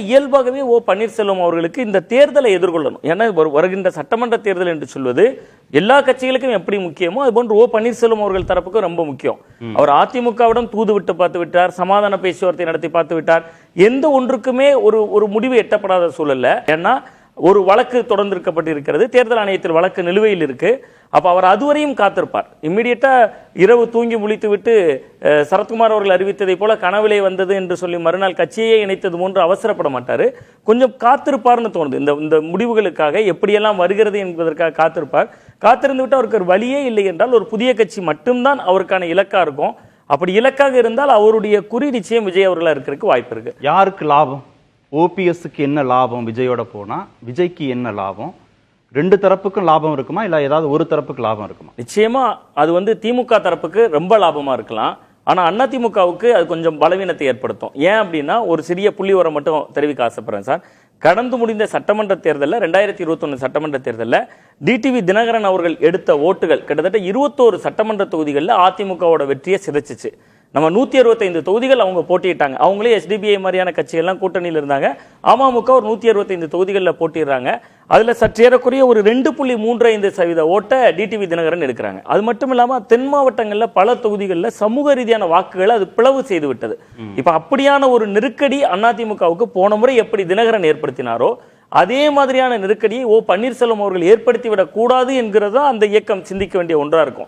இயல்பாகவே ஓ பன்னீர்செல்வம் அவர்களுக்கு இந்த தேர்தலை எதிர்கொள்ளணும். ஏன்னா வரு- வருகின்ற சட்டமன்ற தேர்தல் என்று சொல்வது எல்லா கட்சிகளுக்கும் எப்படி முக்கியமோ அது போன்று ஓ பன்னீர்செல்வம் அவர்கள் தரப்புக்கு ரொம்ப முக்கியம். அவர் அதிமுகவிடம் தூது விட்டு பார்த்து விட்டார் சமாதான பேச்சுவார்த்தை நடத்தி பார்த்து விட்டார். எந்த ஒன்றுக்குமே ஒரு ஒரு முடிவு எட்டப்படாத சூழல்ல. ஏன்னா ஒரு வழக்கு தொடர்ந்திருக்கப்பட்டிருக்கிறது. தேர்தல் ஆணையத்தில் வழக்கு நிலுவையில் இருக்கு. அப்போ அவர் அதுவரையும் காத்திருப்பார். இம்மிடியட்டா இரவு தூங்கி முழித்து விட்டு சரத்குமார் அவர்கள் அறிவித்ததை போல கனவிலே வந்தது என்று சொல்லி மறுநாள் கட்சியே இணைத்தது போன்று அவசரப்பட மாட்டார். கொஞ்சம் காத்திருப்பார்னு தோணுது. இந்த இந்த முடிவுகளுக்காக எப்படியெல்லாம் வருகிறது என்பதற்காக காத்திருப்பார். காத்திருந்து விட்டு அவருக்கு ஒரு வழியே இல்லை என்றால் ஒரு புதிய கட்சி மட்டும்தான் அவருக்கான இலக்கா இருக்கும். அப்படி இலக்காக இருந்தால் அவருடைய குறி நிச்சயம் விஜய் அவர்களா இருக்கிறதுக்கு வாய்ப்பு இருக்கு. யாருக்கு லாபம்? ஓபிஎஸ்க்கு என்ன லாபம் விஜயோட போனால் விஜய்க்கு என்ன லாபம்? ரெண்டு தரப்புக்கும் லாபம் இருக்குமா? இல்லை ஏதாவது ஒரு தரப்புக்கு லாபம் இருக்குமா? நிச்சயமாக அது வந்து திமுக தரப்புக்கு ரொம்ப லாபமாக இருக்கலாம். ஆனால் அண்ணா திமுகவுக்கு அது கொஞ்சம் பலவீனத்தை ஏற்படுத்தும். ஏன் அப்படின்னா ஒரு சிறிய புள்ளி உரம் மட்டும் தெரிவிக்க ஆசைப்படுறேன் சார். கடந்து முடிந்த சட்டமன்ற தேர்தலில் ரெண்டாயிரத்தி இருபத்தொன்று சட்டமன்ற தேர்தலில் டிடிவி தினகரன் அவர்கள் எடுத்த ஓட்டுகள் கிட்டத்தட்ட இருபத்தோரு சட்டமன்ற தொகுதிகளில் அதிமுகவோட வெற்றியை சிதைச்சிச்சு. நம்ம நூத்தி அறுபத்தைந்து தொகுதிகள் அவங்க போட்டியிட்டாங்க. அவங்களே எஸ்டிபிஐ மாதிரியான கட்சிகள்லாம் கூட்டணியில் இருந்தாங்க. அமமுக ஒரு நூத்தி அறுபத்தைந்து தொகுதிகளில் போட்டிடுறாங்க அதுல சற்றேறக்குறைய ஒரு ரெண்டு புள்ளி மூன்று ஐந்து சதவீத ஓட்டை டிடிவி தினகரன் எடுக்கிறாங்க. அது மட்டும் இல்லாம தென் மாவட்டங்கள்ல பல தொகுதிகளில் சமூக ரீதியான வாக்குகளை அது பிளவு செய்து விட்டது. இப்ப அப்படியான ஒரு நெருக்கடி அதிமுகவுக்கு போன முறை எப்படி தினகரன் ஏற்படுத்தினாரோ அதே மாதிரியான நெருக்கடியை ஓ பன்னீர்செல்வம் அவர்கள் ஏற்படுத்தி விடக் கூடாது என்கிறதா அந்த இயக்கம் சிந்திக்க வேண்டிய ஒன்றா இருக்கும்.